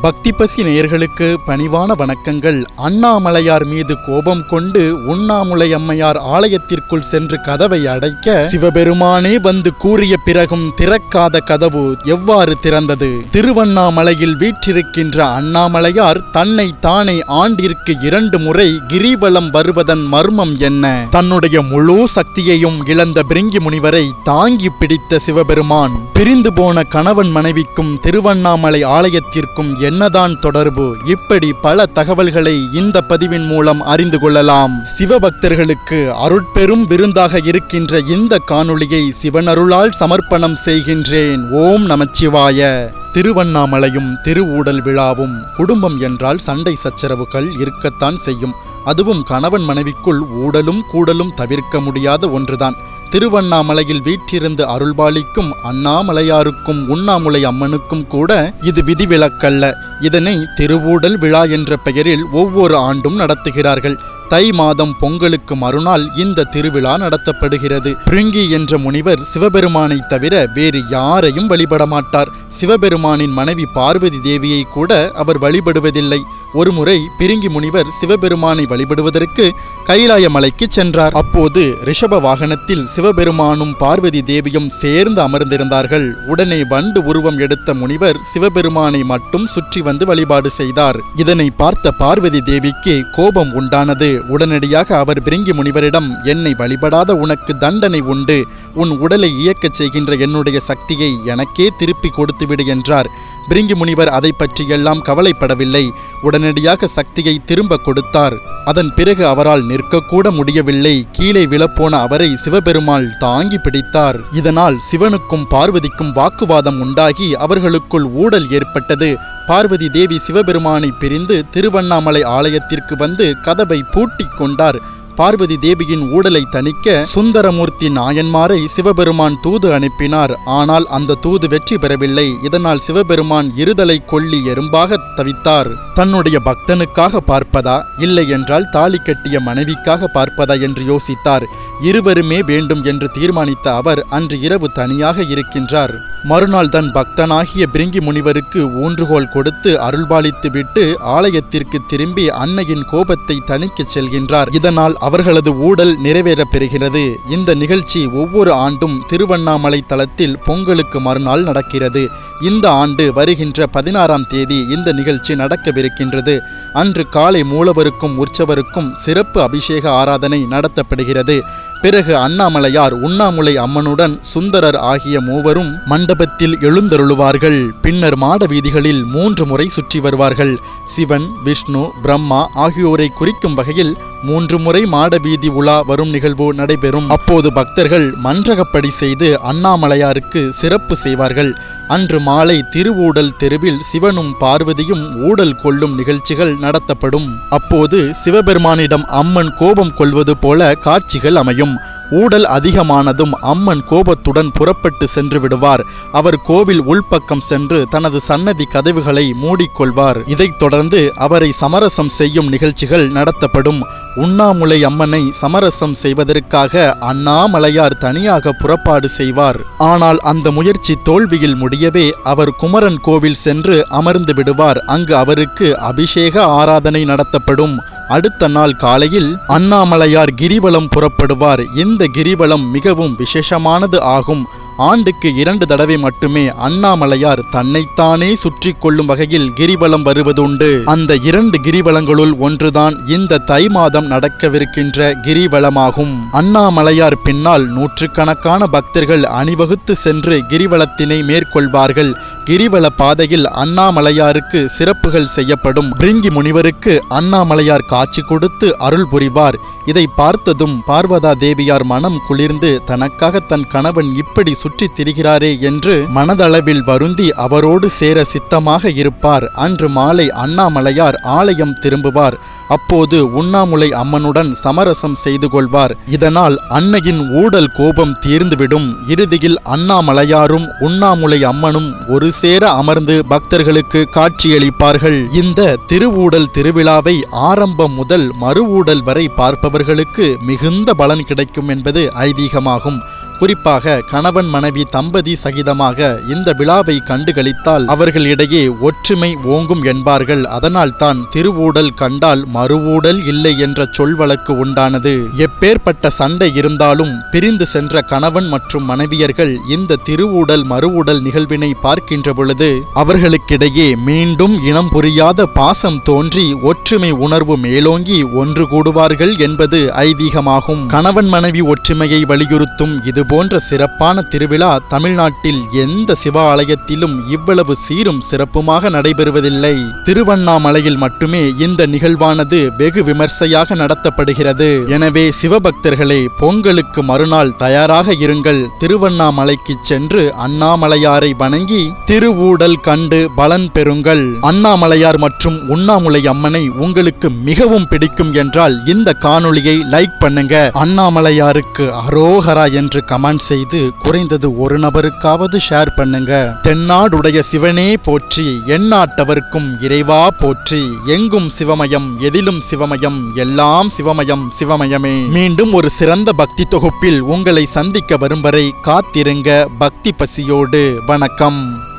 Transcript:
பக்தி பசி நேயர்களுக்கு பணிவான வணக்கங்கள். அண்ணாமலையார் மீது கோபம் கொண்டு உண்ணாமுலை அம்மையார் ஆலயத்திற்குள் சென்று கதவை அடைக்க சிவபெருமானே வந்து கூறிய பிறகும் திறக்காத கதவு எவ்வாறு திறந்தது? திருவண்ணாமலையில் வீற்றிருக்கின்ற அண்ணாமலையார் தன்னை தானே ஆண்டிற்கு இரண்டு முறை கிரிவலம் வருவதன் மர்மம் என்ன? தன்னுடைய முழு சக்தியையும் இழந்த பிரிங்கி முனிவரை தாங்கி பிடித்த சிவபெருமான் பிரிந்து போன கணவன் மனைவிக்கும் திருவண்ணாமலை ஆலயத்திற்கும் என்னதான் தொடர்பு இப்படி பல தகவல்களை இந்த பதிவின் மூலம் அறிந்து கொள்ளலாம். சிவபக்தர்களுக்கு அருட்பெரும் விருந்தாக இருக்கின்ற இந்த காணொளியை சிவனருளால் சமர்ப்பணம் செய்கின்றேன். ஓம் நமச்சிவாய. திருவண்ணாமலையும் திருவூடல் விழாவும் குடும்பம் என்றால் சண்டை சச்சரவுகள் இருக்கத்தான் செய்யும். அதுவும் கணவன் மனைவிக்குள் ஊடலும் கூடலும் தவிர்க்க முடியாத ஒன்றுதான். திருவண்ணாமலையில் வீற்றிருந்து அருள்பாலிக்கும் அண்ணாமலையாருக்கும் உண்ணாமுலை அம்மனுக்கும் கூட இது விதிவிலக்கல்ல. இதனை திருவூடல் விழா என்ற பெயரில் ஒவ்வொரு ஆண்டும் நடத்துகிறார்கள். தை மாதம் பொங்கலுக்கு மறுநாள் இந்த திருவிழா நடத்தப்படுகிறது. பிருங்கி என்ற முனிவர் சிவபெருமானை தவிர வேறு யாரையும் வழிபட மாட்டார் சிவபெருமானின் மனைவி பார்வதி தேவியை கூட அவர் வழிபடுவதில்லை. ஒருமுறை பிரிங்கி முனிவர் சிவபெருமானை வழிபடுவதற்கு கைலாய மலைக்கு சென்றார். அப்போது ரிஷப வாகனத்தில் சிவபெருமானும் பார்வதி தேவியும் சேர்ந்து அமர்ந்திருந்தார்கள். உடனே வண்டு உருவம் எடுத்த முனிவர் சிவபெருமானை மட்டும் சுற்றி வந்து வழிபாடு செய்தார். இதனை பார்த்த பார்வதி தேவிக்கு கோபம் உண்டானது. உடனடியாக அவர் பிரிங்கி முனிவரிடம் என்னை வழிபடாத உனக்கு தண்டனை உண்டு. உன் உடலை இயக்கச் செய்கின்ற என்னுடைய சக்தியை எனக்கே திருப்பி கொடுத்துவிடு என்றார். பிரிங்கி முனிவர் அதை பற்றியெல்லாம் கவலைப்படவில்லை. உடனடியாக சக்தியை திரும்ப கொடுத்தார். அதன் பிறகு அவரால் நிற்கக்கூட முடியவில்லை. கீழே விழப்போன அவரை சிவபெருமாள் தாங்கி பிடித்தார். இதனால் சிவனுக்கும் பார்வதிக்கும் வாக்குவாதம் உண்டாகி அவர்களுக்குள் ஊடல் ஏற்பட்டது. பார்வதி தேவி சிவபெருமானை பிரிந்து திருவண்ணாமலை ஆலயத்திற்கு வந்து கதவை பூட்டி கொண்டார். பார்வதி தேவியின் ஊடலை தணிக்க சுந்தரமூர்த்தி நாயன்மாரை சிவபெருமான் தூது அனுப்பினார். ஆனால் அந்த தூது வெற்றி பெறவில்லை. இதனால் சிவபெருமான் இருதலை கொல்லி எறும்பாக தவித்தார். தன்னுடைய பக்தனுக்காக பார்ப்பதா? இல்லை என்றால் தாலி கட்டிய மனைவிக்காக பார்ப்பதா? என்று யோசித்தார். இருவருமே வேண்டும் என்று தீர்மானித்த அவர் அன்று இரவு தனியாக இருக்கின்றார். மறுநாள் தன் பக்தனாகிய பிரிங்கி முனிவருக்கு ஊன்றுகோல் கொடுத்து அருள்பாலித்து விட்டு ஆலயத்திற்கு திரும்பி அன்னையின் கோபத்தை தணிக்கச் செல்கின்றார். இதனால் அவர்களது ஊடல் நிறைவேறப் பெறுகிறது. இந்த நிகழ்ச்சி ஒவ்வொரு ஆண்டும் திருவண்ணாமலை தளத்தில் பொங்கலுக்கு மறுநாள் நடக்கிறது. இந்த ஆண்டு வருகின்ற பதினாறாம் தேதி இந்த நிகழ்ச்சி நடக்கவிருக்கின்றது. அன்று காலை மூலவருக்கும் உற்சவருக்கும் சிறப்பு அபிஷேக ஆராதனை நடத்தப்படுகிறது. பிறகு அண்ணாமலையார் உண்ணாமுலை அம்மனுடன் சுந்தரர் ஆகிய மூவரும் மண்டபத்தில் எழுந்தருளுவார்கள். பின்னர் மாட வீதிகளில் மூன்று முறை சுற்றி வருவார்கள். சிவன் விஷ்ணு பிரம்மா ஆகியோரை குறிக்கும் வகையில் மூன்று முறை மாட வீதி உலா வரும் நிகழ்வு நடைபெறும். அப்போது பக்தர்கள் மன்றகப்படி செய்து அண்ணாமலையாருக்கு சிறப்பு செய்வார்கள். அன்று மாலை திருவூடல் தெருவில் சிவனும் பார்வதியும் ஊடல் கொள்ளும் நிகழ்ச்சிகள் நடத்தப்படும். அப்போது சிவபெருமானிடம் அம்மன் கோபம் கொள்வது போல காட்சிகள் அமையும். ஊடல் அதிகமானதும் அம்மன் கோபத்துடன் புறப்பட்டு சென்று விடுவார். அவர் கோவில் உள்பக்கம் சென்று தனது சன்னதி கதவுகளை மூடிக்கொள்வார். இதைத் தொடர்ந்து அவரை சமரசம் செய்யும் நிகழ்ச்சிகள் நடத்தப்படும். உண்ணாமுலை அம்மனை சமரசம் செய்வதற்காக அண்ணாமலையார் தனியாக புறப்பாடு செய்வார். ஆனால் அந்த முயற்சி தோல்வியில் முடியவே அவர் குமரன் கோவில் சென்று அமர்ந்து விடுவார். அங்கு அவருக்கு அபிஷேக ஆராதனை நடத்தப்படும். அடுத்த நாள் காலையில் அண்ணாமலையார் கிரிவலம் புறப்படுவார். இந்த கிரிவலம் மிகவும் விசேஷமானது ஆகும். ஆண்டுக்கு இரண்டு தடவை மட்டுமே அண்ணாமலையார் தன்னைத்தானே சுற்றி கொள்ளும் வகையில் கிரிவலம் வருவதுண்டு. அந்த இரண்டு கிரிவலங்களுள் ஒன்றுதான் இந்த தை மாதம் நடக்கவிருக்கின்ற கிரிவலமாகும். அண்ணாமலையார் பின்னால் நூற்றுக்கணக்கான பக்தர்கள் அணிவகுத்து சென்று கிரிவலத்தினை மேற்கொள்வார்கள். கிரிவல பாதையில் அண்ணாமலையாருக்கு சிறப்புகள் செய்யப்படும். பிரிங்கி முனிவருக்கு அண்ணாமலையார் காட்சி கொடுத்து அருள் புரிவார். இதை பார்த்ததும் பார்வதா தேவியார் மனம் குளிர்ந்து தனக்காக தன் கணவன் இப்படி சுற்றித் திரிகிறாரே என்று மனதளவில் வருந்தி அவரோடு சேர சித்தமாக இருப்பார். அன்று மாலை அண்ணாமலையார் ஆலயம் திரும்புவார். அப்போது உண்ணாமுலை அம்மனுடன் சமரசம் செய்து கொள்வார். இதனால் அன்னையின் ஊடல் கோபம் தீர்ந்துவிடும். இறுதியில் அண்ணாமலையாரும் உண்ணாமுலை அம்மனும் ஒரு சேர அமர்ந்து பக்தர்களுக்கு காட்சியளிப்பார்கள். இந்த திருவூடல் திருவிழாவை ஆரம்பம் முதல் மறுவூடல் வரை பார்ப்பவர்களுக்கு மிகுந்த பலன் கிடைக்கும் என்பது ஐதீகமாகும். குறிப்பாக கணவன் மனைவி தம்பதி சகிதமாக இந்த விழாவை கண்டுகளித்தால் அவர்களிடையே ஒற்றுமை ஓங்கும் என்பார்கள். அதனால்தான் திருவூடல் கண்டால் மறுவூடல் இல்லை என்ற சொல் வழக்கு உண்டானது. எப்பேற்பட்ட சண்டை இருந்தாலும் பிரிந்து சென்ற கணவன் மற்றும் மனைவியர்கள் இந்த திருவூடல் மறுவூடல் நிகழ்வினை பார்க்கின்ற பொழுது அவர்களுக்கிடையே மீண்டும் இனம் புரியாத பாசம் தோன்றி ஒற்றுமை உணர்வு மேலோங்கி ஒன்று கூடுவார்கள் என்பது ஐதீகமாகும். கணவன் மனைவி ஒற்றுமையை வலியுறுத்தும் இது போன்ற சிறப்பான திருவிழா தமிழ்நாட்டில் எந்த சிவாலயத்திலும் இவ்வளவு சீரும் சிறப்புமாக நடைபெறுவதில்லை. திருவண்ணாமலையில் மட்டுமே இந்த நிகழ்வானது வெகு விமர்சையாக நடத்தப்படுகிறது. எனவே சிவபக்தர்களே பொங்கலுக்கு மறுநாள் தயாராக இருங்கள். திருவண்ணாமலைக்கு சென்று அண்ணாமலையாரை வணங்கி திருவூடல் கண்டு பலன் பெறுங்கள். அண்ணாமலையார் மற்றும் உண்ணாமுலை அம்மனை உங்களுக்கு மிகவும் பிடிக்கும் என்றால் இந்த காணொளியை லைக் பண்ணுங்க. அண்ணாமலையாருக்கு அரோகரா என்று கமெண்ட் செய்து குறைந்தது ஒரு நபருக்காவது ஷேர் பண்ணுங்க. தென்னாடுடைய சிவனே போற்றி எந்நாட்டவர்க்கும் இறைவா போற்றி. எங்கும் சிவமயம் எதிலும் சிவமயம் எல்லாம் சிவமயம் சிவமயமே. மீண்டும் ஒரு சிறந்த பக்தி தொகுப்பில் உங்களை சந்திக்க வரும் வரை காத்திருங்க பக்தி பசியோடு. வணக்கம்.